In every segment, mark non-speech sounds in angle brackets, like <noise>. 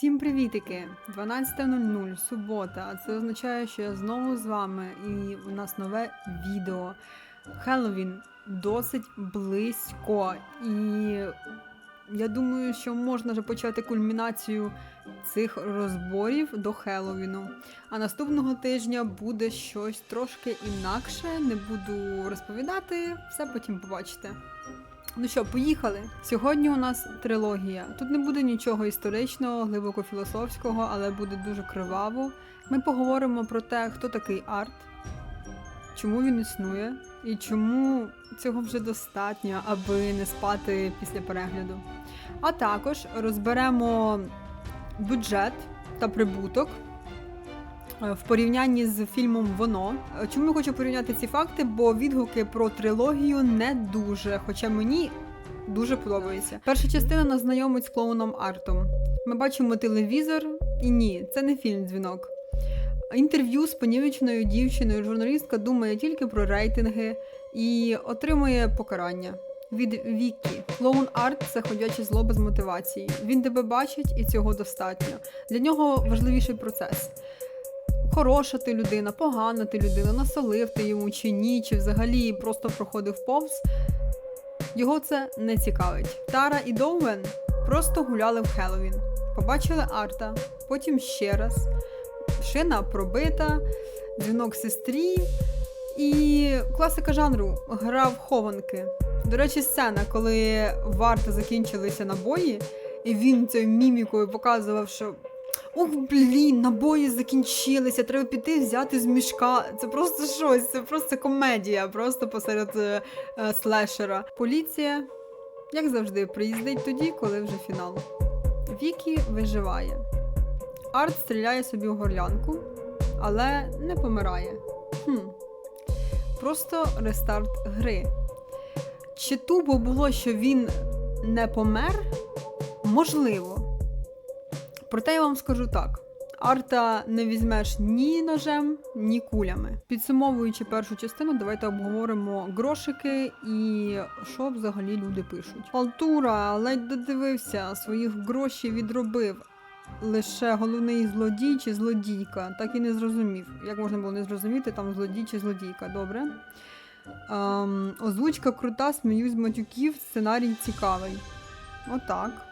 Всім привітики! 12.00, субота. А це означає, що я знову з вами і у нас нове відео. Хеллоуін досить близько. І я думаю, що можна вже почати кульмінацію цих розборів до Хеллоуіну. А наступного тижня буде щось трошки інакше. Не буду розповідати, все потім побачите. Ну що, поїхали? Сьогодні у нас трилогія. Тут не буде нічого історичного, глибоко філософського, але буде дуже криваво. Ми поговоримо про те, хто такий арт, чому він існує, і чому цього вже достатньо, аби не спати після перегляду. А також розберемо бюджет та прибуток в порівнянні з фільмом Воно. Е, Чому я хочу порівняти ці факти? Бо відгуки про трилогію не дуже, хоча мені дуже подобається. Перша частина нас знайомить з клоуном Артом. Ми бачимо телевізор, і ні, це не фільм дзвінок. Інтерв'ю з понівеченою дівчиною журналістка думає тільки про рейтинги і отримує покарання. Від Вікі. Клоун Арт це ходяче зло без мотивації. Він тебе бачить і цього достатньо. Для нього важливіший процес. Хороша ти людина, погана ти людина, насолив ти йому чи ні, чи взагалі просто проходив повз. Його це не цікавить. Тара і Доуен просто гуляли в Хеллоуін. Побачили арта, потім ще раз. Шина пробита, дзвінок сестрі і класика жанру гра в хованки. До речі, сцена, коли в арта закінчилися набої, і він цією мімікою показував, що Ох, блін, набої закінчилися, треба піти взяти з мішка. Це просто щось, це просто комедія, просто посеред е, е, слешера. Поліція, як завжди, приїздить тоді, коли вже фінал. Вікі виживає. Арт стріляє собі в горлянку, але не помирає. Хм. Просто рестарт гри. Чи тупо було, що він не помер? Можливо. Проте я вам скажу так: арта не візьмеш ні ножем, ні кулями. Підсумовуючи першу частину, давайте обговоримо грошики і що взагалі люди пишуть. Халтура ледь додивився, своїх грошей відробив. Лише головний злодій чи злодійка, так і не зрозумів. Як можна було не зрозуміти, там злодій чи злодійка, добре. Ем, озвучка крута, сміюсь матюків, сценарій цікавий. Отак.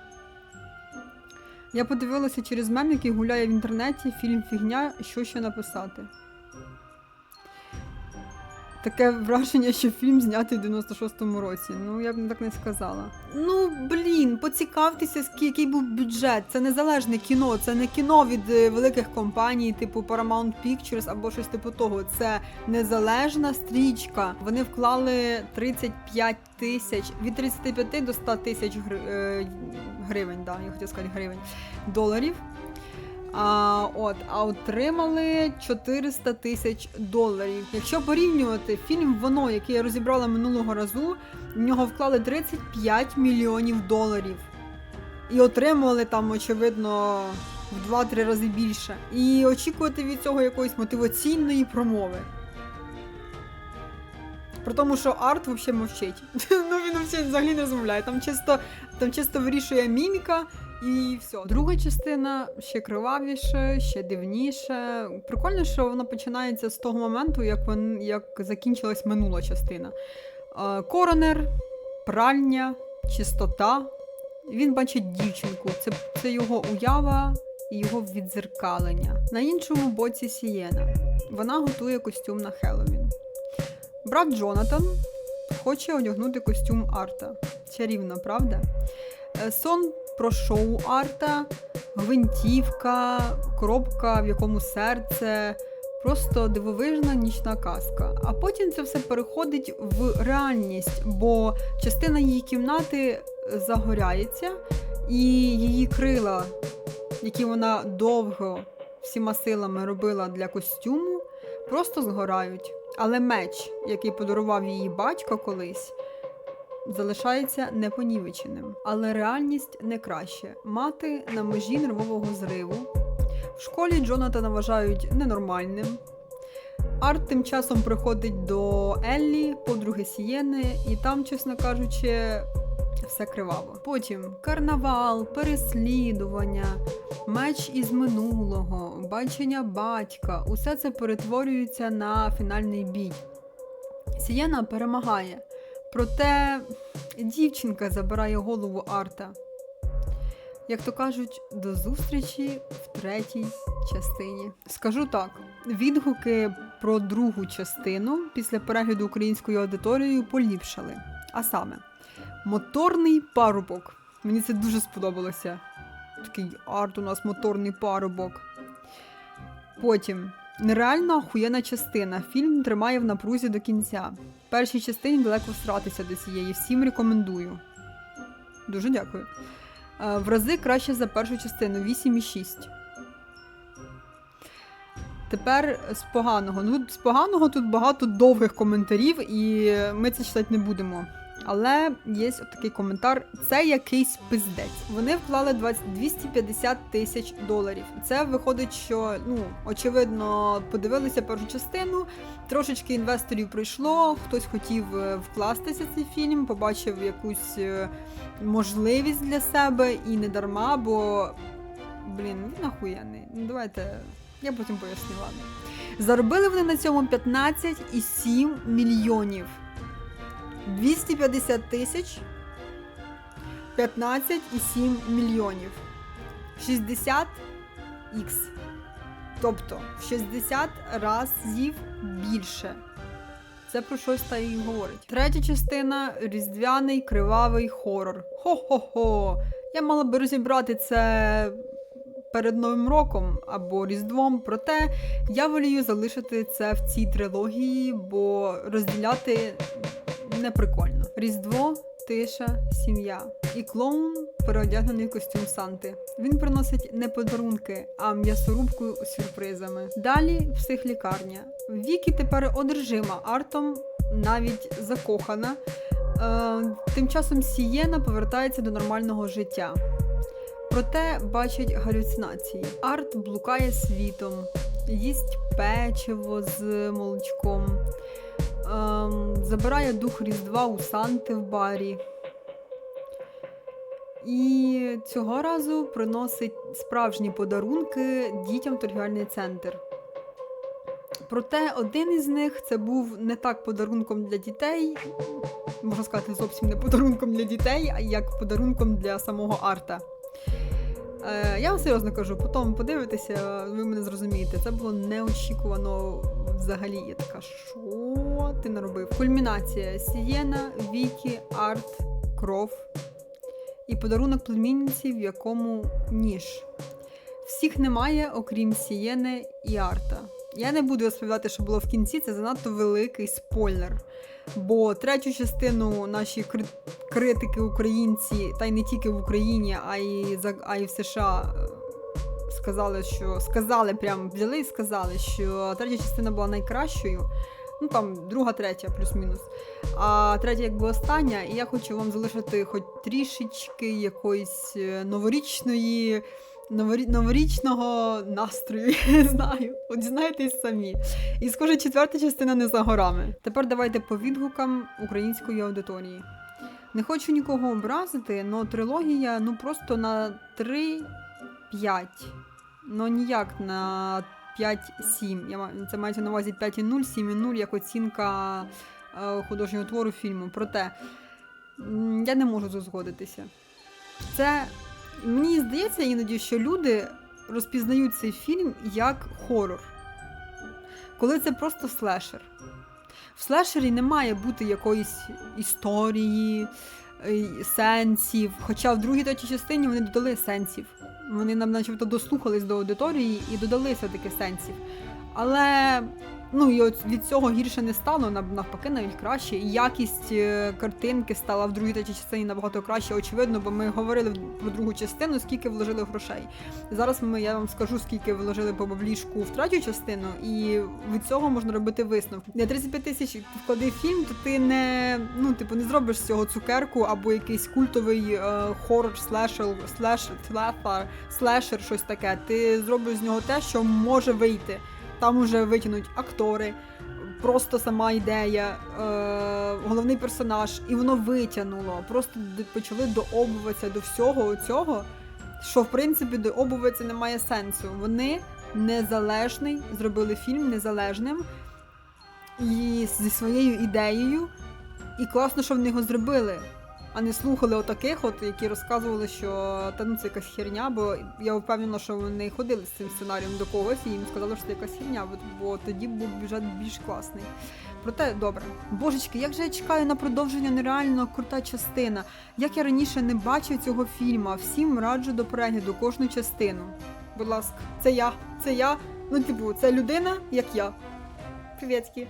Я подивилася через мем, який гуляє в інтернеті, фільм фігня, що ще написати. Таке враження, що фільм знятий в 96-му році. Ну, я б так не сказала. Ну, блін, поцікавтеся, який був бюджет. Це незалежне кіно, це не кіно від е, великих компаній, типу Paramount Pictures або щось типу того. Це незалежна стрічка. Вони вклали 35 тисяч від 35 до 100 тисяч е, гривень, да, я хотіла сказати гривень, доларів. А, от, а отримали 400 тисяч доларів. Якщо порівнювати фільм Воно, який я розібрала минулого разу, в нього вклали 35 мільйонів доларів. І отримували там, очевидно, в 2-3 рази більше. І очікувати від цього якоїсь мотиваційної промови. При тому, що арт взагалі мовчить. <laughs> ну він взагалі не розмовляє. Там чисто, там чисто вирішує міміка і все. Друга частина ще кривавіше, ще дивніше. Прикольно, що вона починається з того моменту, як вон, як закінчилась минула частина. Коронер, пральня, чистота. Він бачить дівчинку. Це, це його уява і його відзеркалення. На іншому боці Сієна. Вона готує костюм на Хеллоуін. Брат Джонатан хоче одягнути костюм Арта. Чарівно, правда? Е, Сон про шоу Арта, гвинтівка, коробка, в якому серце. Просто дивовижна нічна казка. А потім це все переходить в реальність, бо частина її кімнати загоряється, і її крила, які вона довго всіма силами робила для костюму, просто згорають. Але меч, який подарував її батько колись, залишається непонівеченим. Але реальність не краще. Мати на межі нервового зриву. В школі Джонатана вважають ненормальним. Арт тим часом приходить до Еллі, подруги Сієни, і там, чесно кажучи, все криваво. Потім карнавал, переслідування, меч із минулого, бачення батька. Усе це перетворюється на фінальний бій. Сієна перемагає. Проте дівчинка забирає голову Арта. Як то кажуть, до зустрічі в третій частині. Скажу так: відгуки про другу частину після перегляду українською аудиторією поліпшали. А саме, моторний парубок. Мені це дуже сподобалося. Такий арт у нас моторний парубок. Потім нереально охуєнна частина. Фільм тримає в напрузі до кінця. Першій частині далеко всратися до цієї. Всім рекомендую. Дуже дякую. Е, В рази краще за першу частину 8,6. Тепер з поганого. Ну, з поганого тут багато довгих коментарів, і ми це читати не будемо. Але є такий коментар: це якийсь пиздець. Вони вклали 20 250 тисяч доларів. Це виходить, що ну очевидно подивилися першу частину. Трошечки інвесторів прийшло. Хтось хотів е, вкластися в цей фільм, побачив якусь е, можливість для себе і не дарма, бо блін, він охуєнний. Ну давайте я потім поясню, ладно. Заробили вони на цьому 15,7 мільйонів. 250 тисяч 15,7 мільйонів. 60 х Тобто в 60 разів більше. Це про щось та й говорить. Третя частина різдвяний кривавий хорор. Хо-хо-хо! Я мала би розібрати це перед Новим роком або Різдвом, проте я волію залишити це в цій трилогії, бо розділяти не прикольно. Різдво, тиша, сім'я. І клоун переодягнений в костюм Санти. Він приносить не подарунки, а м'ясорубку з сюрпризами. Далі психлікарня. Вікі тепер одержима артом, навіть закохана. Е, тим часом Сієна повертається до нормального життя. Проте бачить галюцинації. Арт блукає світом, їсть печиво з молочком, забирає дух Різдва у Санти в барі. І цього разу приносить справжні подарунки дітям в торгівельний центр. Проте один із них це був не так подарунком для дітей, можна сказати, зовсім не подарунком для дітей, а як подарунком для самого арта. Е, я вам серйозно кажу, потім подивитеся, ви мене зрозумієте. Це було неочікувано взагалі. Я така, що ти наробив? Кульмінація: Сієна, Вікі, Арт, кров і подарунок племінниці, в якому ніж. Всіх немає, окрім Сієни і Арта. Я не буду розповідати, що було в кінці, це занадто великий спойлер. Бо третю частину наші кри- критики українці, та й не тільки в Україні, а й за а й в США е, сказали, що сказали, прям взяли і сказали, що третя частина була найкращою. Ну там друга, третя, плюс-мінус. А третя, якби остання, і я хочу вам залишити хоч трішечки якоїсь е, новорічної. Новорі- Новорічного настрою, <laughs> я знаю. От дізнайтесь самі. І схоже, четверта частина не за горами. Тепер давайте по відгукам української аудиторії. Не хочу нікого образити, але трилогія ну просто на 3-5. Ну ніяк на 5-7. Я Це мається на увазі 5,0, 7,0 як оцінка е, художнього твору фільму. Проте я не можу згодитися. Це мені здається іноді, що люди розпізнають цей фільм як хорор. Коли це просто слешер. В слешері не має бути якоїсь історії, е, сенсів. Хоча в другій третій частині вони додали сенсів. Вони нам начебто дослухались до аудиторії і додали все-таки сенсів. Але ну і от від цього гірше не стало, нав- навпаки, навіть краще. І якість е, картинки стала в другій третій частині набагато краще, очевидно, бо ми говорили про другу частину, скільки вложили грошей. Зараз ми, я вам скажу, скільки вложили по баблішку в третю частину, і від цього можна робити висновки. Для 35 тисяч вклади фільм, то ти не ну, типу, не зробиш з цього цукерку або якийсь культовий е, хорор, слешер, слешер, слефар, слешер, щось таке. Ти зробиш з нього те, що може вийти. Там уже витягнуть актори, просто сама ідея, е, головний персонаж, і воно витягнуло. Просто почали дообуватися до всього цього, що в принципі дообуватися немає сенсу. Вони незалежний, зробили фільм незалежним і зі своєю ідеєю. І класно, що вони його зробили, а не слухали отаких, от, які розказували, що та ну це якась херня, бо я впевнена, що вони ходили з цим сценарієм до когось і їм сказали, що це якась херня, бо, тоді був бюджет більш класний. Проте добре. Божечки, як же я чекаю на продовження нереально крута частина. Як я раніше не бачив цього фільму, всім раджу до перегляду кожну частину. Будь ласка, це я, це я. Ну, типу, це людина, як я. Привітки.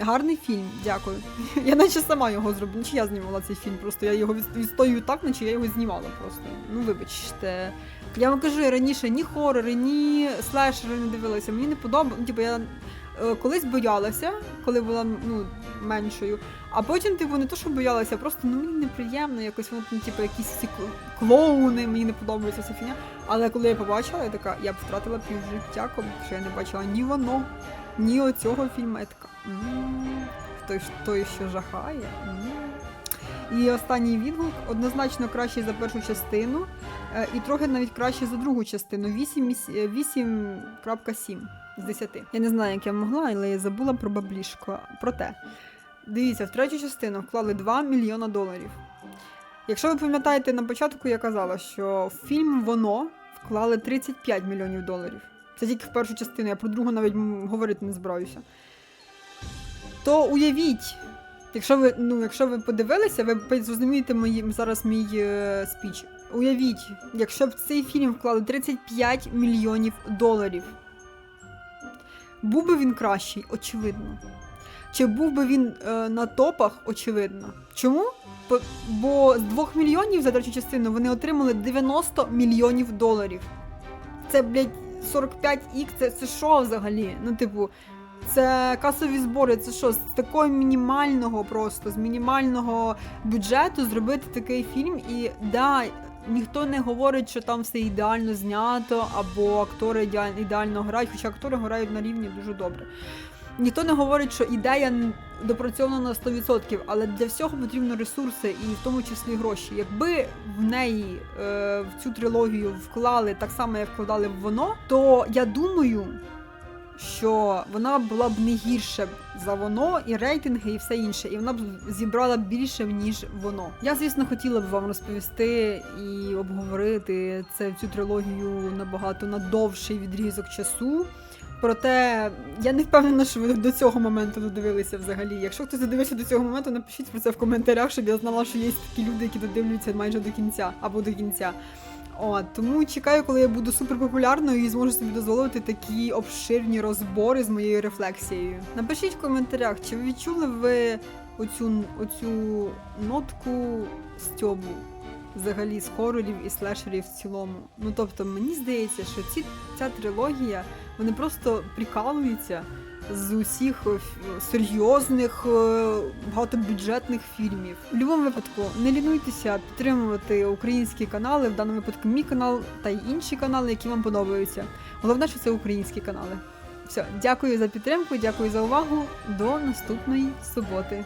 Гарний фільм, дякую. <laughs> Я наче сама його зроблю. Наче я знімала цей фільм, просто я його від- відстоюю так, наче я його знімала просто. Ну, вибачте. Я вам кажу, я раніше ні хорори, ні слешери не дивилася. Мені не подобалося. Ну, типу, я е, колись боялася, коли була ну, меншою. А потім, типу, не то, що боялася, просто ну мені неприємно, якось воно, ну, типу, якісь ці клоуни, мені не подобається ця фігня. Але коли я побачила, я така, я б втратила півжиття, коли я не бачила ні воно, ні оцього. «М, Той, той, що жахає. м». І останній відгук однозначно кращий за першу частину, е, і трохи навіть краще за другу частину. 8 із- е, 8.7 з 10. Я не знаю, як я могла, але я забула про баблішко. Проте, дивіться, в третю частину вклали 2 мільйона доларів. Якщо ви пам'ятаєте, на початку я казала, що в фільм воно вклали 35 мільйонів доларів. Це тільки в першу частину, я про другу навіть говорити не збираюся. То уявіть, якщо ви, ну, якщо ви подивилися, ви зрозумієте мої, зараз мій е, спіч. Уявіть, якщо б в цей фільм вклали 35 мільйонів доларів. Був би він кращий, очевидно. Чи був би він е, на топах, очевидно. Чому? Бо з 2 мільйонів за третю частину вони отримали 90 мільйонів доларів. Це, блядь, 45х, це, це що взагалі? Ну, типу, це касові збори, це що, з такого мінімального просто, з мінімального бюджету зробити такий фільм і да. Ніхто не говорить, що там все ідеально знято, або актори ідеально грають, хоча актори грають на рівні дуже добре. Ніхто не говорить, що ідея допрацьована на 100%, але для всього потрібно ресурси і в тому числі гроші. Якби в неї е, в цю трилогію вклали так само, як вкладали в воно, то я думаю, що вона була б не гірше за воно, і рейтинги, і все інше, і вона б зібрала більше, ніж воно. Я, звісно, хотіла б вам розповісти і обговорити це цю трилогію набагато на довший відрізок часу. Проте я не впевнена, що ви до цього моменту додивилися взагалі. Якщо хтось додивився до цього моменту, напишіть про це в коментарях, щоб я знала, що є такі люди, які додивлюються майже до кінця або до кінця. От, тому чекаю, коли я буду суперпопулярною і зможу собі дозволити такі обширні розбори з моєю рефлексією. Напишіть в коментарях, чи відчули ви оцю, оцю нотку стьобу взагалі з хорорів і слешерів в цілому. Ну тобто, мені здається, що ці, ця трилогія вони просто прикалуються з усіх е, серйозних е, багатобюджетних фільмів. В будь-якому випадку не лінуйтеся підтримувати українські канали, в даному випадку мій канал та й інші канали, які вам подобаються. Головне, що це українські канали. Все, дякую за підтримку, дякую за увагу. До наступної суботи.